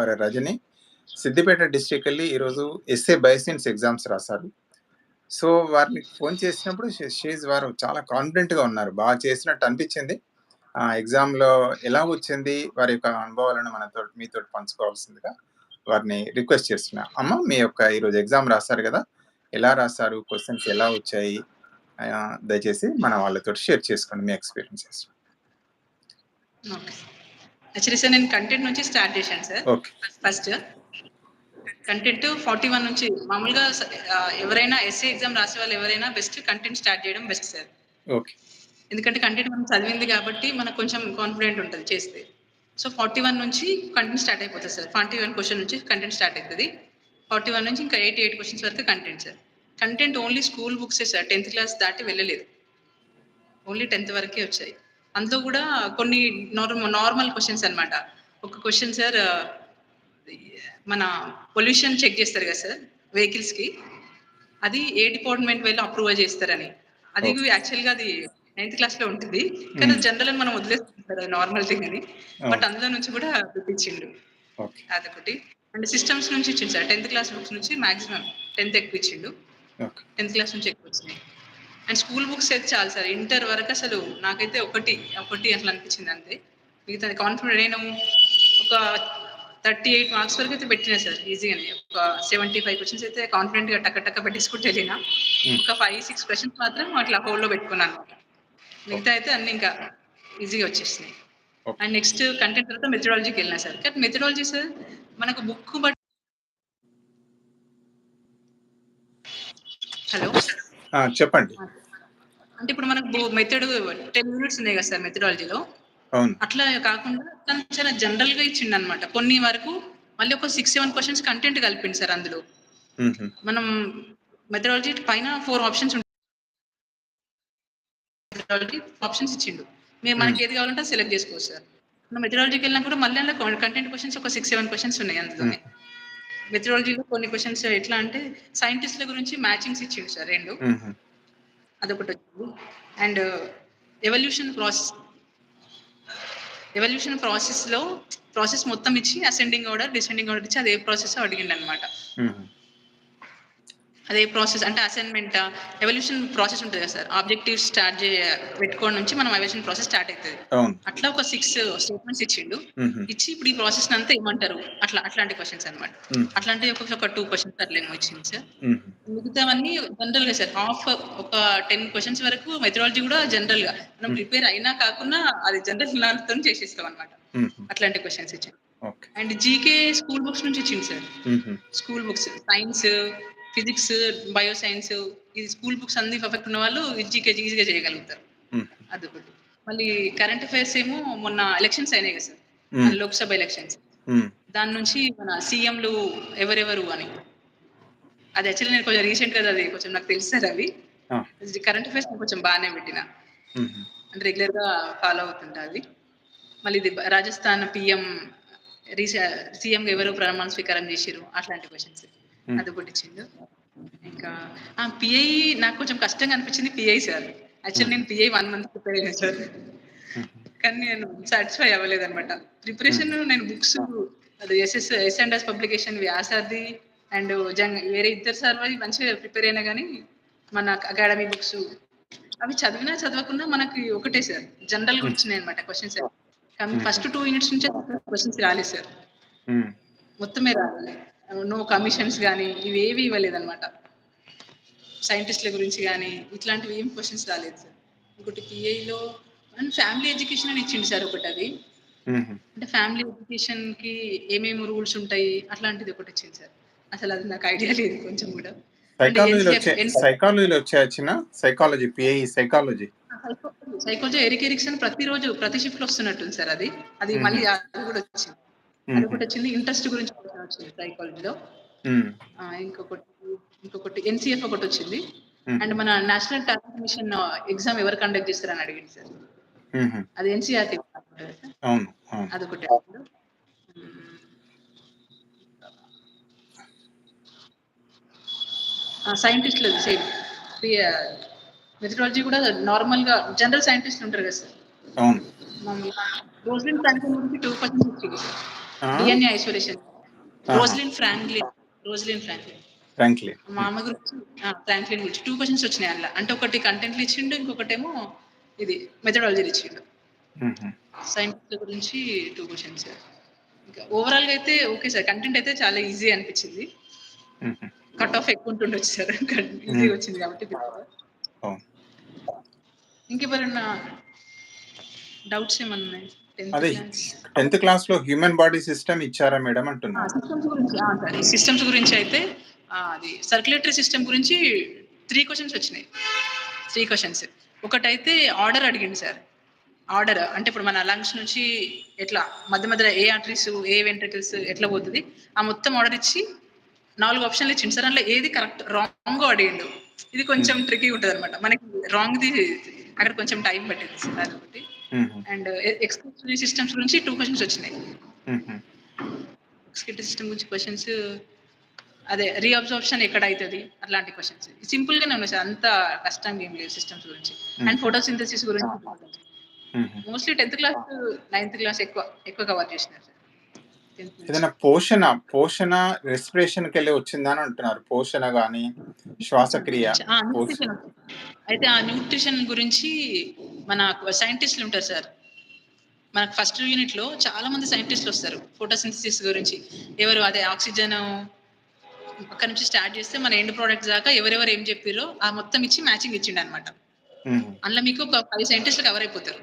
వారి రజని. సిద్దిపేట డిస్ట్రిక్ట్ వెళ్ళి ఈరోజు ఎస్ఏ బయోసైన్స్ ఎగ్జామ్స్ రాశారు. సో వారిని ఫోన్ చేసినప్పుడు షీజ్ వారు చాలా కాన్ఫిడెంట్గా ఉన్నారు. బాగా చేసినట్టు అనిపించింది. ఆ ఎగ్జామ్లో ఎలా వచ్చింది? వారి యొక్క అనుభవాలను మనతో మీతో పంచుకోవాల్సిందిగా వారిని రిక్వెస్ట్ చేస్తున్నా. అమ్మ మీ యొక్క ఈరోజు ఎగ్జామ్ రాశారు కదా? ఎలా రాశారు? క్వశ్చన్స్ ఎలా వచ్చాయి? దయచేసి మన వాళ్ళతో షేర్ చేసుకోండి మీ ఎక్స్పీరియన్సెస్ ఓకే. యాక్చువల్లీ సార్ నేను కంటెంట్ నుంచి స్టార్ట్ చేశాను sir first content forty one నుంచి మామూలుగా ఎవరైనా ఎస్ఏ ఎగ్జామ్ రాసే వాళ్ళు ఎవరైనా బెస్ట్ కంటెంట్ స్టార్ట్ చేయడం బెస్ట్ సార్ ఎందుకంటే కంటెంట్ మనం చదివింది కాబట్టి మనకు కొంచెం కాన్ఫిడెంట్ ఉంటుంది చేస్తే. సో ఫార్టీ వన్ నుంచి కంటెంట్ స్టార్ట్ అయిపోతుంది సార్ ఫార్టీ వన్ క్వశ్చన్ నుంచి కంటెంట్ స్టార్ట్ అవుతుంది ఫార్టీ వన్ నుంచి ఇంకా ఎయిటీ ఎయిట్ క్వశ్చన్స్ వరకు content sir content only school బుక్సే sir tenth class దాటి వెళ్ళలేదు. ఓన్లీ టెన్త్ వరకే వచ్చాయి. అందులో కూడా కొన్ని నార్మల్ నార్మల్ క్వశ్చన్స్ అన్నమాట. ఒక క్వశ్చన్ సార్ మన పొల్యూషన్ చెక్ చేస్తారు కదా సార్ వెహికల్స్కి. అది ఏ డిపార్ట్మెంట్ వెళ్ళి అప్రూవ్ చేస్తారని. అది. యాక్చువల్గా అది నైన్త్ క్లాస్లో ఉంటుంది. కానీ Hmm. జనరల్ మనం వదిలేస్తాం సార్ నార్మల్ థింగ్ అని. బట్ అందులో నుంచి కూడా చూపించిండు ఓకే అదొకటి. అండ్ సిస్టమ్స్ నుంచి ఇచ్చిండు సార్ టెన్త్ క్లాస్ బుక్స్ నుంచి మాక్సిమం టెన్త్ ఎక్కువ ఇచ్చిండు. టెన్త్ క్లాస్ నుంచి ఎక్కువ వచ్చినాయి అండ్ స్కూల్ బుక్స్ అయితే చాలు సార్. ఇంటర్ వరకు అసలు నాకైతే ఒకటి ఒకటి అట్లా అనిపించింది అంతే. మిగతా కాన్ఫిడెంట్ నేను ఒక థర్టీ ఎయిట్ మార్క్స్ వరకు అయితే పెట్టినా సార్ ఈజీగానే. ఒక సెవెంటీ ఫైవ్ క్వశ్చన్స్ అయితే కాన్ఫిడెంట్గా టక్క టక్క పెట్టేసుకుంటూ వెళ్ళిన. ఒక ఫైవ్ సిక్స్ క్వశ్చన్స్ మాత్రం అట్లా హోల్లో పెట్టుకున్నాను. మిగతా అయితే అన్ని ఇంకా ఈజీగా వచ్చేసినాయి. అండ్ నెక్స్ట్ కంటెంట్ తర్వాత మెథడాలజీకి వెళ్ళినా సార్. కానీ మెథడాలజీ సార్ మనకు బుక్ బట్ హలో? చెప్పండి. అంటే ఇప్పుడు మనకు మెథడ్ టెన్ మినిట్స్ ఉన్నాయి కదా సార్ మెథడాలజీలో. అట్లా కాకుండా తను చాలా జనరల్గా ఇచ్చిండు అనమాట కొన్ని వరకు మళ్ళీ ఒక సిక్స్ సెవెన్ క్వశ్చన్స్ కంటెంట్ కలిపింది సార్ అందులో. మ్మ్. మనం మెథడాలజీ పైన ఫోర్ ఆప్షన్స్ ఉంటాయి మెథడాలజీ ఆప్షన్స్ ఇచ్చిండు. మీరు మనకి ఏది కావాలంటే సెలెక్ట్ చేసుకోవచ్చు సార్. మనం మెథడాలజీకి వెళ్ళినా కూడా మళ్ళీ అందులో కంటెంట్ క్వశ్చన్స్ ఒక సిక్స్ సెవెన్ క్వశ్చన్స్ ఉన్నాయి అందులోనే. మెథడాలజీలో కొన్ని క్వశ్చన్స్ ఎట్లా అంటే సైంటిస్ట్ల గురించి మ్యాచింగ్స్ ఇచ్చిండు సార్ రెండు. మ్మ్. అదొకటి వచ్చింది. అండ్ ఎవల్యూషన్ ప్రాసెస్ ఎవల్యూషన్ ప్రాసెస్లో ప్రాసెస్ మొత్తం ఇచ్చి అసెండింగ్ ఆర్డర్ డిసెండింగ్ ఆర్డర్ ఇచ్చి అదే ప్రాసెస్ అడిగిండు అనమాట అదే ప్రాసెస్ అంటే అసైన్మెంట్ ఎవల్యూషన్ ప్రాసెస్ ఉంటుంది కదా సార్. ఆబ్జెక్టివ్ స్టార్ట్ పెట్టుకోవడం నుంచి మనం ఎవల్యూషన్ ప్రాసెస్ స్టార్ట్ అవుతుంది. అట్లా ఒక సిక్స్ స్టేట్మెంట్స్ ఇచ్చిండు. ఇచ్చి ఇప్పుడు ఈ ప్రాసెస్ అంతా ఏమంటారు? అట్లా అట్లాంటి క్వశ్చన్స్ అనమాట. అట్లాంటి ఒక టూ క్వశ్చన్స్ అట్లా ఏమో ఇచ్చింది సార్. మిగతావన్నీ జనరల్గా సార్. హాఫ్ ఒక టెన్ క్వశ్చన్స్ వరకు మెథడాలజీ కూడా జనరల్గా. మనం ప్రిపేర్ అయినా కాకుండా అది జనరల్ నాలెడ్జ్తో చేసేస్తాం అనమాట. అట్లాంటి క్వశ్చన్స్ ఇచ్చాను okay. And GK school books నుంచి ఇచ్చింది sir. School books science physics bio science ఈ స్కూల్ బుక్స్ అన్ని పర్ఫెక్ట్ ఉన్న వాళ్ళు జీకే ఈజీగా చేయగలుగుతారు. అదొకటి మళ్ళీ కరెంట్ అఫైర్స్ ఏమో మొన్న ఎలక్షన్స్ అయినాయి కదా సార్. లోక్సభ ఎలక్షన్స్. దాని నుంచి మన సీఎంలు ఎవరెవరు అని అది యాక్చువల్లీ నేను కొంచెం రీసెంట్గా అది కొంచెం నాకు తెలుసు సార్ అవి. కరెంట్ అఫైర్స్ కొంచెం బాగానే పెట్టిన. అంటే రెగ్యులర్గా ఫాలో అవుతుంటా అది మళ్ళీ ఇది రాజస్థాన్ పిఎం రీసె సీఎం ఎవరు ప్రమాణ స్వీకారం చేసిరు అట్లాంటి క్వశ్చన్స్. అది ఒకటి ఇచ్చిండు. ఇంకా ఆ పిఐ నాకు కొంచెం కష్టంగా అనిపించింది పిఐ సార్. యాక్చువల్లీ నేను పిఐ వన్ మంత్ ప్రిపేర్ అయ్యాను సార్ కానీ నేను సాటిస్ఫై అవ్వలేదు అనమాట ప్రిపరేషన్ నేను బుక్స్ అది SS S and S publication వ్యాసాది and జంగ్ వేరే ఇద్దరు సార్ మంచిగా ప్రిపేర్ అయినా కానీ మన అకాడమీ బుక్స్ అవి చదివినా చదవకున్నా మనకి ఒకటే సార్. జనరల్గా వచ్చినాయి అనమాట క్వశ్చన్స్ ఫస్ట్ టూ యూనిట్స్ నుంచి క్వశ్చన్స్ రాలేదు సార్. మ్మ్. మొత్తమే రాలేదు. నో కమిషన్స్ కానీ ఇవేవి ఇవ్వలేదు అనమాట సైంటిస్టుల గురించి కానీ ఇట్లాంటివి ఏం క్వశ్చన్స్ రాలేదు సార్. ఇంకోటి పిఐలో అండ్ ఫ్యామిలీ ఎడ్యుకేషన్ అని ఇచ్చింది సార్ ఒకటి అది. అంటే ఫ్యామిలీ ఎడ్యుకేషన్కి ఏమేమి రూల్స్ ఉంటాయి అట్లాంటిది ఒకటి ఇచ్చింది సార్. అసలు అది నాకు ఐడియా లేదు కొంచెం కూడా. సైకాలజీలో వచ్చిన psychology PI psychology psychology Erik Erikson ప్రతిరోజు ప్రతి షిఫ్ట్లో వస్తున్నట్టుంది సార్ అది. అది మళ్ళీ అది కూడా వచ్చింది. అది ఒకటి వచ్చింది ఇంట్రెస్ట్ గురించి వచ్చింది సైకాలజీలో. ఇంకొకటి ఇంకొకటి ఎన్సిఎఫ్ ఒకటి వచ్చింది. అండ్ మన నేషనల్ టాలెంట్ మిషన్ ఎగ్జామ్ ఎవరు కండక్ట్ చేస్తారని అడిగింది సార్. అది ఎన్సీఆర్టీ అవును అదొకటి. సైంటిస్టులు సేమ్ మెథడాలజీ కూడా నార్మల్గా జనరల్ సైంటిస్ట్ ఉంటారు కదా సార్. ప్రాంతం గురించి టూ పర్సెంట్ వచ్చింది ఆ? DNA isolation. Rosalind Franklin Rosalind Franklin. Frankly మా అమ్మ గురించి ఫ్రాంక్లిన్ గురించి టూ క్వశ్చన్స్ వచ్చినాయి అందులో. అంటే ఒకటి కంటెంట్లు ఇచ్చిండు ఇంకొకటేమో ఇది మెథడాలజీ ఇచ్చిండు. సైన్స్ గురించి టూ క్వశ్చన్స్ ఇంకా ఓవరాల్గా అయితే ఓకే సార్ కంటెంట్ అయితే చాలా ఈజీ అనిపించింది. కట్ ఆఫ్ ఎక్కువ ఉంటుండొచ్చు సార్ ఈజీ వచ్చింది కాబట్టి. ఇంకెవరన్నా డౌట్స్ ఏమన్నా ఉన్నాయి? అదే టెన్త్ క్లాస్లో హ్యూమన్ బాడీ సిస్టమ్ ఇచ్చారా మేడం అంటున్నా. సిస్టమ్స్ గురించి సిస్టమ్స్ గురించి అయితే అది సర్క్యులేటరీ సిస్టమ్ గురించి త్రీ క్వశ్చన్స్ వచ్చినాయి. Three questions. ఒకటైతే ఆర్డర్ అడిగింది సార్. ఆర్డర్ అంటే ఇప్పుడు మన లంగ్స్ నుంచి ఎట్లా మధ్య మధ్యలో ఏ ఆర్టరీస్ ఏ వెంట్రికల్స్ ఎట్లా పోతుంది ఆ మొత్తం ఆర్డర్ ఇచ్చి నాలుగు ఆప్షన్లు ఇచ్చింది సార్. అందులో ఏది కరెక్ట్ రాంగ్ అడిగిండు. ఇది కొంచెం ట్రికీ ఉంటుంది అనమాట మనకి రాంగ్ది అక్కడ కొంచెం టైం పట్టింది సార్ అదొకటి అండ్ ఎక్స్క్యూటివ్ సిస్టమ్స్ గురించి టూ క్వశ్చన్స్ వచ్చినాయి. ఎక్స్క్యూటివ్ సిస్టమ్ గురించి క్వశ్చన్స్ అదే రీఅబ్జార్ప్షన్ ఎక్కడ అవుతుంది అట్లాంటి క్వశ్చన్స్ సింపుల్ గానే ఉన్నాయి సార్. అంత కష్టంగా ఏం లేదు సిస్టమ్స్ గురించి. అండ్ ఫోటోసింథసిస్ గురించి mostly tenth class ninth class ఎక్కువ ఎక్కువ కవర్ చేసినారు. ఏదైనా పోషణ పోషణ రెస్పిరేషన్కి వెళ్ళి వచ్చిందని అంటున్నారు. పోషణ గాని శ్వాసక్రియ. అయితే ఆ న్యూట్రిషన్ గురించి మన సైంటిస్టులు ఉంటారు సార్. మనకు ఫస్ట్ యూనిట్లో చాలా మంది సైంటిస్టులు వస్తారు ఫోటోసింథసిస్ గురించి. ఎవరు అదే ఆక్సిజన్ అక్కడ నుంచి స్టార్ట్ చేస్తే మన ఎండ్ ప్రోడక్ట్ దాకా ఎవరెవరు ఏం చెప్పారో ఆ మొత్తం ఇచ్చి మ్యాచింగ్ ఇచ్చిండు అనమాట. అందులో మీకు ఒక పది సైంటిస్టులు కవర్ అయిపోతారు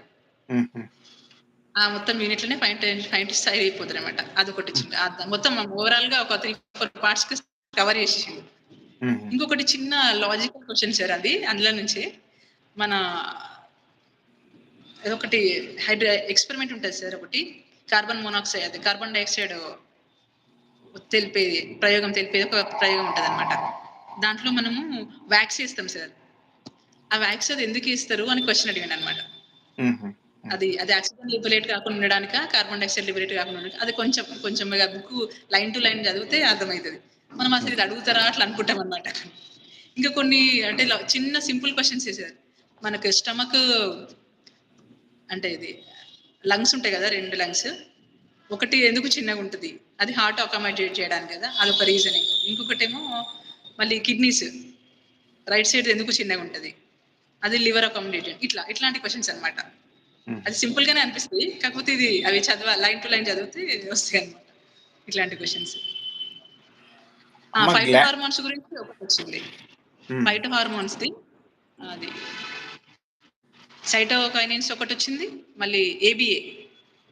మొత్తం యూనిట్లోనే ఫైవ్ సైంటిస్ట్ అయిపోతారు అనమాట అదొకటి ఆ మొత్తం ఓవరాల్గా ఒక త్రీ ఫోర్ పార్ట్స్కి కవర్ చేసేసిండు. మ్మ్. ఇంకొకటి చిన్న లాజికల్ క్వశ్చన్ సార్ అది అందులో నుంచి మన ఒకటి హైడ్రో ఎక్స్పెరిమెంట్ ఉంటుంది సార్ ఒకటి కార్బన్ మోనాక్సైడ్ అది కార్బన్ డైఆక్సైడ్ తెలిపేది ప్రయోగం తెలిపేది ఒక ప్రయోగం ఉంటుంది అనమాట దాంట్లో మనము వ్యాక్స్ వేస్తాం సార్ ఆ వ్యాక్స్ అది ఎందుకు ఇస్తారు అని క్వశ్చన్ అడిగాను అనమాట. అది అది ఆక్సిజన్ లిబరేట్ కాకుండా ఉండడానిక? కార్బన్ డైఆక్సైడ్ లిబరేట్ కాకుండా ఉండడానికి? అది కొంచెం కొంచెం బుక్ లైన్ టు లైన్ చదివితే అర్థమవుతుంది. మనం అసలు ఇది అడుగుతారా? అట్లా అనుకుంటాం అనమాట ఇంకా కొన్ని అంటే చిన్న సింపుల్ క్వశ్చన్స్ వేసారు మనకు స్టమక్ అంటే ఇది లంగ్స్ ఉంటాయి కదా రెండు లంగ్స్ ఒకటి ఎందుకు చిన్నగా ఉంటుంది? అది హార్ట్ అకామడేట్ చేయడానికి కదా అదొక రీజనింగ్ ఇంకొకటేమో మళ్ళీ కిడ్నీస్ రైట్ సైడ్ ఎందుకు చిన్నగా ఉంటుంది? అది లివర్ అకామిడేట్ ఇట్లా ఇట్లాంటి క్వశ్చన్స్ అన్నమాట. అది సింపుల్ గానే అనిపిస్తుంది. కాకపోతే ఇది అవి చదవ లైన్ టు లైన్ చదివితే వస్తాయి అనమాట ఇట్లాంటి క్వశ్చన్స్ ఫైట్ హార్మోన్స్ గురించి ఒకటి వచ్చింది. ఫైట్ హార్మోన్స్ ది అది. సైటోకైనిన్స్ ఒకటి వచ్చింది మళ్ళీ ఏబిఏ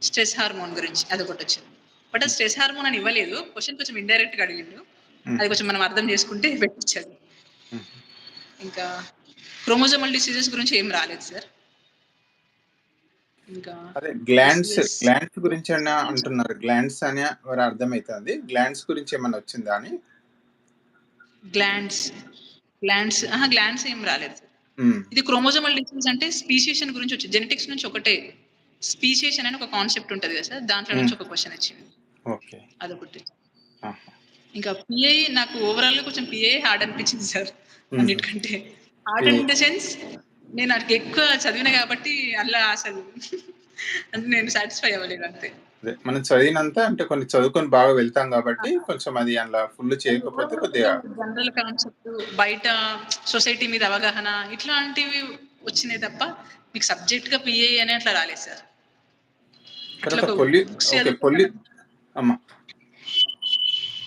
స్ట్రెస్ హార్మోన్ గురించి అది ఒకటి వచ్చింది. బట్ అది స్ట్రెస్ హార్మోన్ అని ఇవ్వలేదు. క్వశ్చన్ కొంచెం ఇండైరెక్ట్గా అడిగిండు. అది కొంచెం మనం అర్థం చేసుకుంటే పెట్టించాడు మ్మ్. ఇంకా క్రోమోజోమల్ డిసీజెస్ గురించి ఏం రాలేదు సార్ అదే గ్లాండ్స్. గ్లాండ్స్ గురించి అంటున్నారు. గ్లాండ్స్ అని వారు అర్థమవుతుంది గ్లాండ్స్ గురించి ఏమన్నా వచ్చిందా అని? గ్లాండ్స్ గ్లాండ్స్ గ్లాండ్స్ ఏం రాలేదు. ఇది క్రోమోజోమల్ డిసీజ్ అంటే స్పీషియేషన్ గురించి వచ్చింది జెనెటిక్స్ నుంచి ఒకటే స్పీషియేషన్ అని ఒక కాన్సెప్ట్ ఉంటుంది కదా సార్? దాంట్లో నుంచి ఒక క్వశ్చన్ వచ్చింది. ఓకే. అదొకటి. ఇంకా పిఐ నాకు ఓవరాల్గా కొంచెం పిఐ హార్డ్ అనిపించింది సార్. అన్నిటికంటే. Hard in the sense? నేను నాకు ఎక్కువ చదివిన కాబట్టి అలా అసలు అంటే నేను సాటిస్ఫై అవ్వలేదు అంతే. మనం చదివినంత అంటే కొన్ని చదువుకొని బాగా వెళ్తాం కాబట్టి కొంచెం అది అలా ఫుల్ చేయకపోతే కొద్దిగా జనరల్ కాన్సెప్ట్ బయట సొసైటీ మీద అవగాహన ఇట్లాంటివి వచ్చినాయి తప్ప మీకు సబ్జెక్ట్గా పిఏ అని అట్లా రాలేదు సార్.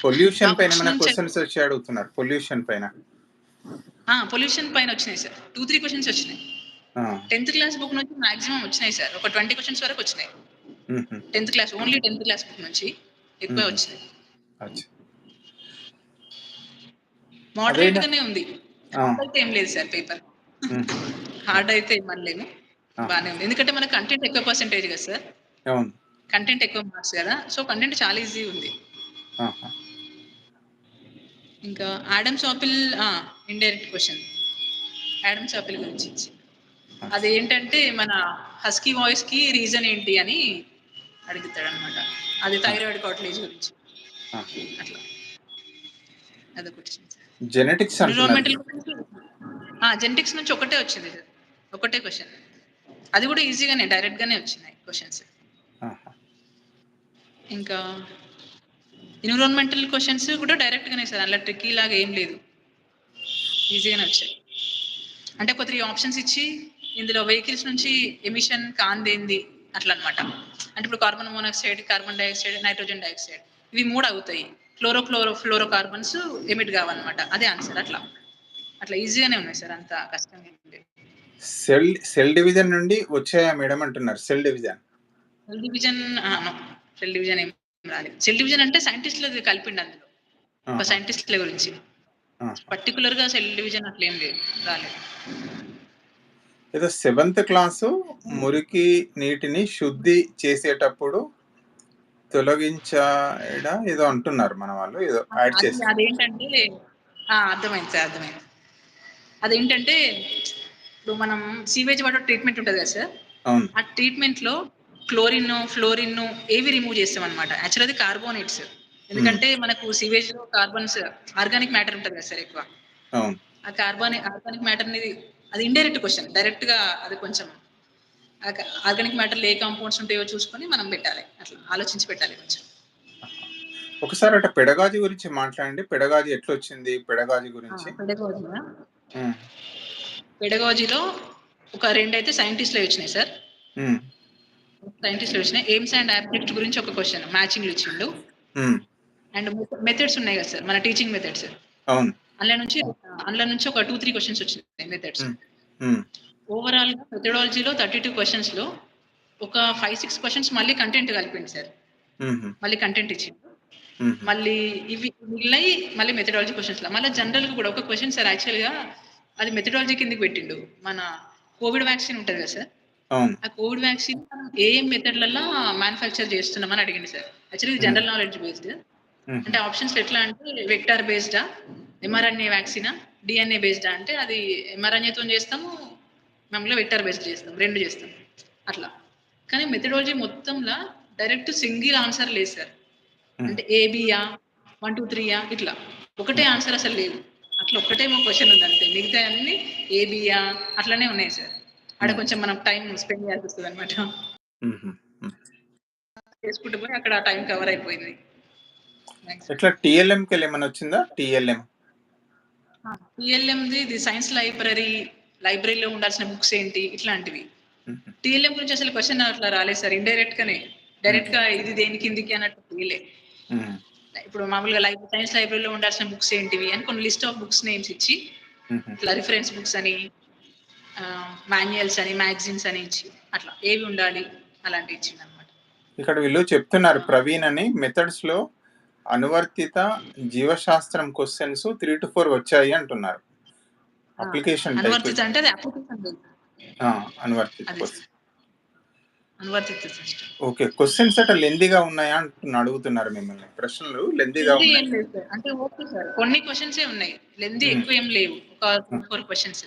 పొల్యూషన్ పైన క్వశ్చన్స్ వచ్చి అడుగుతున్నారు పొల్యూషన్ పైన. పొల్యూషన్ పైన వచ్చినాయి సార్. టూ త్రీ క్వశ్చన్స్ వచ్చినాయి. టెన్త్ క్లాస్ బుక్ నుంచి మాక్సిమం వచ్చినాయి సార్. ఒక ట్వంటీ క్వశ్చన్స్ వరకు వచ్చినాయి. Tenth class only tenth class book నుంచి ఎక్కువ. వచ్చినాయి. మోడరేట్? గానే ఉంది. అయితే ఏం లేదు సార్ పేపర్. హార్డ్ అయితే ఆ. బాగానే ఉంది. ఎందుకంటే మన కంటెంట్ ఎక్కువ పర్సెంటేజ్ కదా సార్. కంటెంట్ ఎక్కువ మార్క్స్ కదా. సో కంటెంట్ చాలా ఈజీ ఉంది. ఇంకా Adam's apple indirect question Adam's apple గురించి ఇచ్చి. అది ఏంటంటే మన హస్కీ వాయిస్కి రీజన్ ఏంటి అని అడుగుతాడు అనమాట అది థైరాయిడ్ కాట్లేజ్ గురించి. అట్లా. అదొకటి జెనెటిక్స్ నుంచి ఒకటే వచ్చింది. ఒకటే క్వశ్చన్ అది కూడా ఈజీగానే డైరెక్ట్ గానే వచ్చినాయి క్వశ్చన్స్. ఇంకా ఎన్విరాన్మెంటల్ క్వశ్చన్స్ కూడా డైరెక్ట్ గానే సార్ అలా ట్రిక్కీ లాగా ఏం లేదు. ఈజీగానే వచ్చాయి. అంటే ఒక త్రీ ఆప్షన్స్ ఇచ్చి ఇందులో వెహికల్స్ నుంచి ఎమిషన్ కాందేంది అట్లా అన్నమాట అంటే ఇప్పుడు carbon monoxide carbon dioxide nitrogen dioxide ఇవి మూడు అవుతాయి. క్లోరో క్లోరో ఫ్లోరో కార్బన్స్ ఎమిట్ కావన్నమాట. అదే ఆన్సర్ అట్లా. అట్లా ఈజీగానే ఉన్నాయి సార్ అంత కష్టంగా సెల్ సెల్ డివిజన్ నుండి వచ్చాయా మేడం అంటున్నారు? Cell division cell division cell division ఏం రాలేదు. సెల్ డివిజన్ అంటే సైంటిస్టులు కలిపిండి అందులో. ఒక సైంటిస్టుల గురించి. పర్టికులర్గా సెల్ డివిజన్ అట్లా ఏం లేదు. రాలేదు. ఏదో సెవెంత్ క్లాసు మురికి నీటిని శుద్ధి చేసేటప్పుడు తొలగించడా? ఏదో అంటున్నారు మన వాళ్ళు. ఏదో యాడ్ అది- చేసి అదేంటంటే అర్థమైంది సార్ అర్థమైంది. అదేంటంటే ఇప్పుడు మనం సీవేజ్ వాటర్ ట్రీట్మెంట్ ఉంటుంది కదా సార్? ఆ ట్రీట్మెంట్లో క్లోరిన్ ఫ్లోరిన్ ఏవి రిమూవ్ చేస్తాం అనమాట యాక్చువల్ అది కార్బోనేట్స్ ఎందుకంటే మనకు సీవేజ్లో కార్బన్స్ ఆర్గానిక్ మ్యాటర్ ఉంటుంది కదా సార్ ఎక్కువ. ఆ కార్బన్ ఆర్గానిక్ మ్యాటర్ అనేది అది ఇండైరెక్ట్ క్వశ్చన్ డైరెక్ట్గా అది కొంచెం ఆర్గానిక్ మ్యాటర్ ఏ కాంపౌండ్స్ ఉంటాయో చూసుకొని మనం పెట్టాలి. అట్లా ఆలోచించి పెట్టాలి కొంచెం. ఒకసారి అట పెడగాజి గురించి మాట్లాడండి. పెడగాజి ఎట్లా వచ్చింది పెడగాజి గురించి పెడగాజీలో ఒక రెండు అయితే సైంటిస్టులు వచ్చినాయి సార్ సైంటిస్టులు వచ్చినాయి. ఎయిమ్స్ అండ్ ఆబ్జెక్ట్ గురించి ఒక క్వశ్చన్ మ్యాచింగ్ ఇచ్చిండు. అండ్ మెథడ్స్ ఉన్నాయి కదా సార్ మన టీచింగ్ మెథడ్స్ అందులో నుంచి అందులో నుంచి ఒక టూ త్రీ క్వశ్చన్స్ వచ్చినాయి మెథడ్స్ ఉమ్, ఉమ్, ఓవరాల్గా మెథడాలజీలో థర్టీ టూ క్వశ్చన్స్లో ఒక ఫైవ్ సిక్స్ క్వశ్చన్స్ మళ్ళీ కంటెంట్ కలిపింది సార్ మళ్ళీ కంటెంట్ ఇచ్చిండు. మళ్ళీ ఇవి మిగిలినవి మళ్ళీ మెథడాలజీ క్వశ్చన్స్లో. మళ్ళీ జనరల్గా కూడా ఒక క్వశ్చన్ సార్ యాక్చువల్గా అది మెథడాలజీ కిందకి పెట్టిండు. మన కోవిడ్ వ్యాక్సిన్ ఉంటుంది కదా సార్ ఆ కోవిడ్ వ్యాక్సిన్ ఏ మెథడ్లలో మ్యానుఫ్యాక్చర్ చేస్తున్నామని అడిగింది sir. Actually general knowledge based. అంటే ఆప్షన్స్ ఎట్లా అంటే వెక్టార్ బేస్డా ఎంఆర్ఎన్ఏ వ్యాక్సినా డిఎన్ఏ బేస్డా. అంటే అది ఎంఆర్ఎన్ఏతో చేస్తాము మామూలుగా వెక్టార్ బేస్డ్ చేస్తాం రెండు చేస్తాం. అట్లా. కానీ మెథడాలజీ మొత్తంలో డైరెక్ట్ సింగిల్ ఆన్సర్ లేదు సార్. అంటే ఏబియా వన్ టూ త్రీయా ఇట్లా. ఒకటే ఆన్సర్ అసలు లేదు. అట్లా ఒక్కటే మా క్వశ్చన్ ఉంది అంతే. మిగతా అన్ని ఏబియా అట్లానే ఉన్నాయి సార్. అక్కడ కొంచెం మనం టైం స్పెండ్ చేయాల్సి వస్తుంది అనమాట ఉమ్, ఉమ్. చేసుకుంటూ పోయి అక్కడ టైం కవర్ అయిపోయింది. ఎట్లా టిఎల్ఎంకి వెళ్ళి ఏమైనా వచ్చిందా? టిఎల్ఎం. టిఎల్ఎంది ఇది సైన్స్ లైబ్రరీ లైబ్రరీలో ఉండాల్సిన బుక్స్ ఏంటి ఇట్లాంటివి. టిఎల్ఎం గురించి అసలు క్వశ్చన్ అట్లా రాలేదు సార్ ఇండైరెక్ట్ గానే. డైరెక్ట్గా ఇది దేని కిందికి అన్నట్టు తెలియలే. ఇప్పుడు మామూలుగా లైబ్ సైన్స్ లైబ్రరీలో ఉండాల్సిన బుక్స్ ఏంటివి అని కొన్ని లిస్ట్ ఆఫ్ బుక్స్ నేమ్స్ ఇచ్చి ఇట్లా రిఫరెన్స్ బుక్స్ అని మాన్యువల్స్ అని మ్యాగజైన్స్ అని ఇచ్చి అట్లా ఏవి ఉండాలి అలాంటివి ఇచ్చింది అనమాట ఇక్కడ వీళ్ళు చెప్తున్నారు ప్రవీణ్ అని మెథడ్స్లో అనువర్తిత జీవశాస్త్రం క్వశ్చన్స్ త్రీ టు ఫోర్ వచ్చాయి అంటున్నారు. అప్లికేషన్ అనువర్తిత అంటే అది అప్లికేషన్ అనువర్తిత ఓకే క్వశ్చన్స్ అట లెందీగా ఉన్నాయా అంటున్నా అడుగుతున్నారు మిమ్మల్ని. ప్రశ్నలు లెందీగా లెంది ఉన్నాయి అంటే ఓకే సార్. కొన్ని క్వశ్చన్స్ ఉన్నాయి. లెంది. ఎక్కువ ఏం లేవు. ఒక ఫోర్ క్వశ్చన్స్.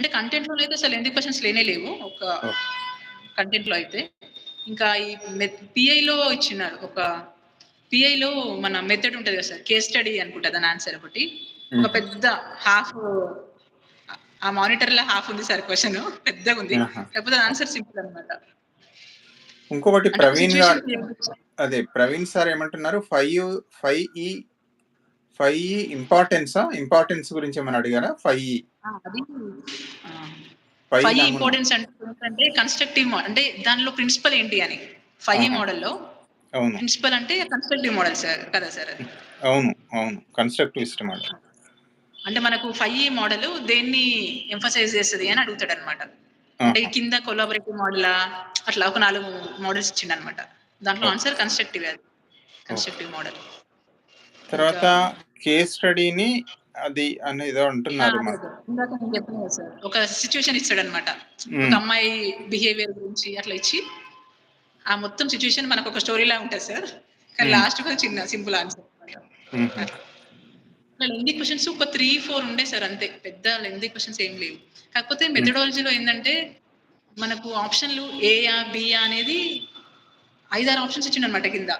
అంటే కంటెంట్లో అయితే అసలు లెంది క్వశ్చన్స్ లేనే లేవు. ఒక. కంటెంట్లో అయితే. ఇంకా ఈ పిఐ లో ఇచ్చినారు. ఒక పిఐ లో మన మెథడ్ ఉంటది కదా సార్? కేస్ స్టడీ అనుకుంటా దాని ఆన్సర్ ఒకటి. ఒక. పెద్ద హాఫ్ ఆ మానిటర్లో హాఫ్ ఉంది సార్ క్వశ్చన్ పెద్దగా ఉంది. కాకపోతే ఆన్సర్ సింపుల్ అన్నమాట. ఇంకొకటి ప్రవీణ్ అదే ప్రవీణ్ సార్ ఏమంటున్నారు? ఫైవ్ ఫైవ్ ఈ ఫైవ్ ఈ ఇంపార్టెన్సా? ఇంపార్టెన్స్ గురించి ఏమైనా అడిగారా? ఫైవ్ ఈ ఫైవ్ ఇంపార్టెన్స్ అంటే కన్స్ట్రక్టివ్ అంటే దానిలో ప్రిన్సిపల్ ఏంటి అని. ఫైవ్. మోడల్లో అవును. ప్రిన్సిపల్ అంటే కన్స్ట్రక్టివ్ మోడల్ సార్ కదా సార్ అది. అవును అవును. కన్స్ట్రక్టివ్ సిస్టమ్ అట అంటే మనకు ఫైవ్ మోడల్ దేన్ని ఎంఫసైజ్ చేస్తుంది అని అడుగుతాడు అనమాట అంటే ఈ కింద కొలాబరేటివ్ మోడలా అట్లా ఒక నాలుగు మోడల్స్ ఇచ్చిండు అనమాట దాంట్లో. ఆన్సర్ కన్స్ట్రక్టివ్ అది. కన్స్ట్రక్టివ్ మోడల్ తర్వాత కేస్ స్టడీని అది అని ఏదో అంటున్నారు ఒక సిచ్యువేషన్ ఇచ్చాడు అనమాట. ఒక అమ్మాయి బిహేవియర్ గురించి అట్లా ఇచ్చి ఆ మొత్తం సిచ్యువేషన్ మనకు ఒక స్టోరీ లా ఉంటుంది సార్. కానీ. లాస్ట్ ఒక చిన్న సింపుల్ ఆన్సర్. లెందీ క్వశ్చన్స్ ఒక త్రీ ఫోర్ ఉండే సార్ అంతే. పెద్ద లెందీ క్వశ్చన్స్ ఏం లేవు. కాకపోతే మెథడాలజీలో ఏంటంటే మనకు ఆప్షన్లు ఏయా బియా అనేది ఐదారు ఆప్షన్స్ ఇచ్చిండు అనమాట కింద.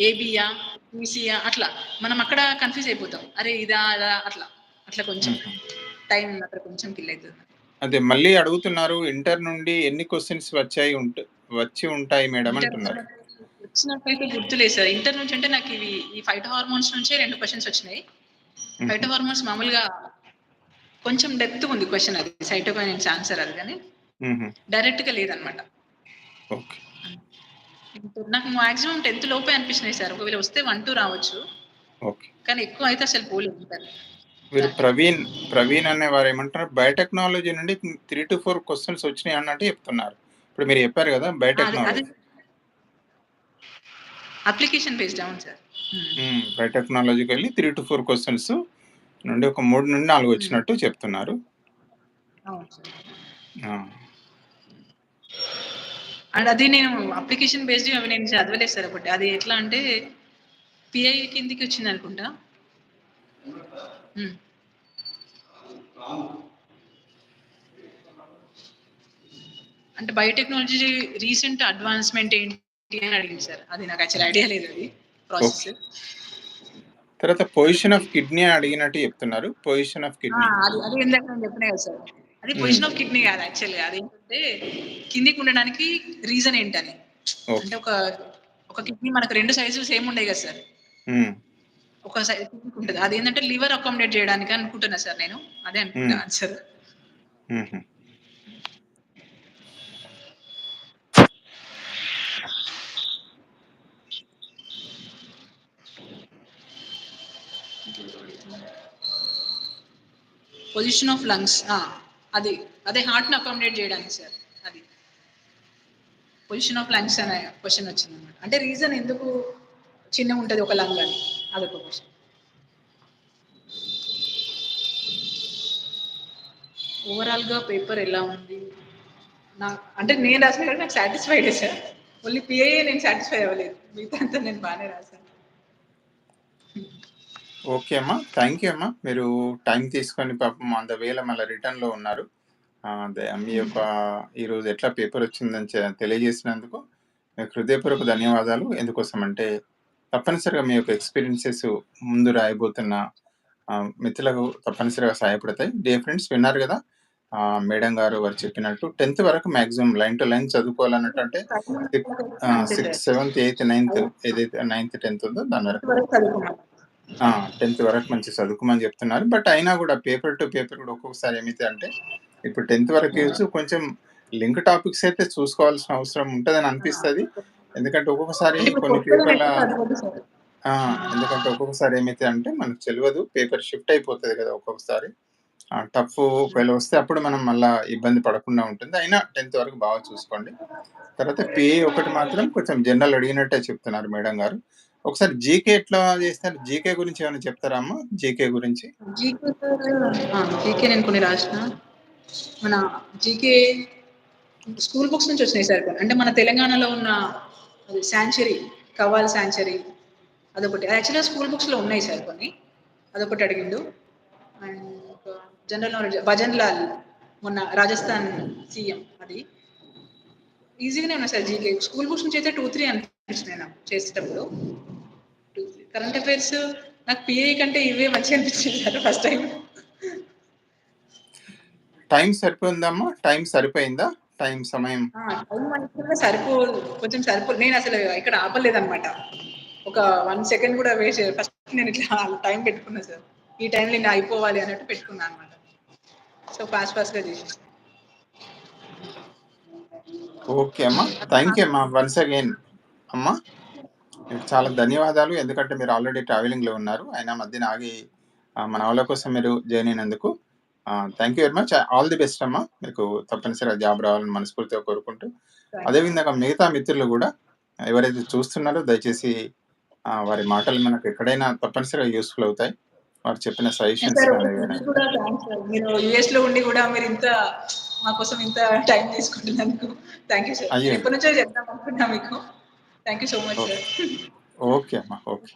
ఏబియా ఈసీయా అట్లా. మనం అక్కడ కన్ఫ్యూజ్ అయిపోతాం. అరే ఇదా అదా అట్లా. అట్లా కొంచెం. టైం అక్కడ కొంచెం కిల్ అవుతుంది. అదే మళ్ళీ అడుగుతున్నారు ఇంటర్ నుండి ఎన్ని క్వశ్చన్స్ వచ్చాయి వచ్చి ఉంటాయి మేడం అంటున్నారు. ఇచ్చినట్టయితే గుర్తులేదు సార్. ఇంటర్ నుంచి అంటే నాకు ఇవి ఈ ఫైట్ హార్మోన్స్ నుంచే రెండు క్వశ్చన్స్ వచ్చినాయి. ఫైట్ హార్మోన్స్ మామూలుగా కొంచెం డెప్త్ ఉంది క్వశ్చన్ అది. సైటోకైనిన్స్ ఆన్సర్ అది కానీ డైరెక్ట్గా లేదనమాట ఓకే. నాకు మాక్సిమం టెన్త్ లోపే అనిపించినాయి సార్. ఒకవేళ వస్తే వన్ టూ రావచ్చు. ఓకే. కానీ ఎక్కువ అయితే అసలు పోలేదు సార్. వీరు ప్రవీణ్ ప్రవీణ్ అనే వారు ఏమంటారు? బయోటెక్నాలజీ నుండి త్రీ టు ఫోర్ క్వశ్చన్స్ వచ్చినాయి అన్నట్టు చెప్తున్నారు. ఇప్పుడు మీరు చెప్పారు కదా బయోటెక్నాలజీ. అప్లికేషన్ బేస్డ్ అవును సార్. బయోటెక్నాలజీకి వెళ్ళి త్రీ టు ఫోర్ క్వశ్చన్స్ నుండి ఒక మూడు నుండి నాలుగు వచ్చినట్టు చెప్తున్నారు. అవును సార్. అండ్ అది నేను అప్లికేషన్ బేస్డ్ అవి నేను చదవలేదు సార్ ఒకటి. అది ఎట్లా అంటే పిఐ కిందికి వచ్చింది అనుకుంటా. అంటే బయోటెక్నాలజీ రీసెంట్ అడ్వాన్స్మెంట్ ఏంటి అని అడిగింది సార్. అది నాకు యాక్చువల్ ఐడియా లేదు అది. ప్రాసెస్. తర్వాత పొజిషన్ ఆఫ్ కిడ్నీ అడిగినట్టు చెప్తున్నారు. Position of kidney. అది అది చెప్పినా కదా సార్. అది పొజిషన్ ఆఫ్ కిడ్నీ కాదు యాక్చువల్గా అది ఏంటంటే కిందికి ఉండడానికి రీజన్ ఏంటని. అంటే ఒక ఒక కిడ్నీ మనకు రెండు సైజులు సేమ్ ఉండే కదా సార్. ఒక సైజ్ ఉంటుంది అది ఏంటంటే లివర్ అకామిడేట్ చేయడానికి అనుకుంటున్నా సార్ నేను. అదే అనుకుంటా Hmm. Answer position of lungs అది అదే హార్ట్ని అకామిడేట్ చేయడానికి సార్ అది. పొజిషన్ ఆఫ్ లంగ్స్ అనే క్వశ్చన్ వచ్చింది అనమాట అంటే రీజన్ ఎందుకు చిన్న ఉంటుంది ఒక లంగ్ అని? అదొక క్వశ్చన్ ఓవరాల్గా పేపర్ ఎలా ఉంది? నా అంటే నేను రాసిన కానీ నాకు సాటిస్ఫైడ్ సార్. ఓన్లీ పిఏ నేను సాటిస్ఫై అవ్వలేదు. మిగతా అంతా నేను బాగానే రాశాను. ఓకే అమ్మా. థ్యాంక్ యూ అమ్మా. మీరు టైం తీసుకొని పాపం అంత వేల మళ్ళీ రిటర్న్లో ఉన్నారు. మీ యొక్క ఈరోజు ఎట్లా పేపర్ వచ్చిందని తెలియజేసినందుకు మీకు హృదయపూర్వక ధన్యవాదాలు. ఎందుకోసం అంటే తప్పనిసరిగా మీ యొక్క ఎక్స్పీరియన్సెస్ ముందు రాయబోతున్న మిత్రులకు తప్పనిసరిగా సహాయపడతాయి. డే ఫ్రెండ్స్ విన్నారు కదా? ఆ, మేడం గారు వారు చెప్పినట్టు టెన్త్ వరకు మాక్సిమం లైన్ టు లైన్ చదువుకోవాలన్నట్టు అంటే సిక్స్త్ సెవెంత్ ఎయిత్ నైన్త్ ఏదైతే నైన్త్ టెన్త్ ఉందో దాని వరకు. టెన్త్ వరకు మంచి చదువుకోమని చెప్తున్నారు. బట్ అయినా కూడా పేపర్ టు పేపర్ కూడా ఒక్కొక్కసారి ఏమైతే అంటే ఇప్పుడు టెన్త్ వరకు యూజ్ కొంచెం లింక్ టాపిక్స్ అయితే చూసుకోవాల్సిన అవసరం ఉంటుందని అనిపిస్తుంది. ఎందుకంటే ఒక్కొక్కసారి కొన్ని పేపర్ల ఎందుకంటే ఒక్కొక్కసారి ఏమైతే అంటే మనకు తెలియదు పేపర్ షిఫ్ట్ అయిపోతుంది కదా ఒక్కొక్కసారి. టఫ్ ఒకవేళ వస్తే అప్పుడు మనం మళ్ళా ఇబ్బంది పడకుండా ఉంటుంది. అయినా టెన్త్ వరకు బాగా చూసుకోండి. తర్వాత పిఏ ఒకటి మాత్రం కొంచెం జనరల్ అడిగినట్టే చెప్తున్నారు మేడం గారు. ఒకసారి జీకే ఎట్లా చేస్తారు? జీకే గురించి ఏమైనా చెప్తారా అమ్మ? జీకే గురించి. జీకే జీకే నేను కొన్ని రాసిన. మన జీకే స్కూల్ బుక్స్ నుంచి వచ్చినాయి సార్ అంటే మన తెలంగాణలో ఉన్న శాంచరీ కవాల్ శాంచరీ అదొకటి. యాక్చువల్గా స్కూల్ బుక్స్లో ఉన్నాయి సార్ కొన్ని. అదొకటి అడిగిండు. And general knowledge Bhajan Lal మొన్న రాజస్థాన్ సీఎం అది. ఈజీగానే ఉన్నాయి సార్ జీకే స్కూల్ బుక్స్ నుంచి అయితే టూ త్రీ అనిపించినాయి నాకు చేసేటప్పుడు. కరెంట్ అఫైర్స్ నాకు పిఐ కంటే ఇవే మంచిగా అనిపించింది ఫస్ట్ టైం టైం సరిపోయిందమ్మా? టైం సరిపోయిందా? టైం సమయం. సరిపోదు. కొంచెం సరిపో నేను అసలు ఇక్కడ ఆపలేదన్నమాట. ఒక వన్ సెకండ్ కూడా వేస్ట్ ఫస్ట్ నేను ఇట్లా టైం పెట్టుకున్నా సార్. ఈ టైంలో నేను అయిపోవాలి అన్నట్టు పెట్టుకున్నాను అనమాట సో ఫాస్ట్ ఫాస్ట్గా చేసేసి. ఓకే అమ్మా. థ్యాంక్ యూ అమ్మా. వన్స్ అగైన్ అమ్మా మీకు చాలా ధన్యవాదాలు. ఎందుకంటే మీరు ఆల్రెడీ ట్రావెలింగ్లో ఉన్నారు. అయినా మధ్యన ఆగి మన వాళ్ళ కోసం మీరు జాయిన్ అయినందుకు thank you very much all the best అమ్మా. మీకు తప్పనిసరిగా జాబ్ రావాలని మనస్ఫూర్తిగా కోరుకుంటూ అదేవిధంగా మిగతా మిత్రులు కూడా ఎవరైతే చూస్తున్నారో దయచేసి వారి మాటలు మనకు ఎక్కడైనా తప్పనిసరిగా యూస్ఫుల్ అవుతాయి. వారు చెప్పిన సజెషన్స్ సార్ మీకు కూడా థ్యాంక్స్ సార్ మీరు యుఎస్లో ఉండి కూడా మీరు ఇంత మా కోసం ఇంత టైం తీసుకుంటున్నందుకు థ్యాంక్ యూ సార్ అయ్యో. ఎప్పటి నుంచో చెప్తాం అనుకున్నా మీకు. Thank you so much sir okay అమ్మా ఓకే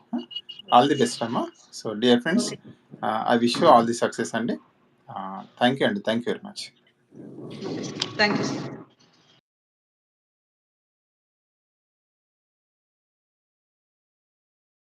ఆల్ ది బెస్ట్ అమ్మా so dear friends I wish you all the success అండి థ్యాంక్ యూ అండి thank you very much thank you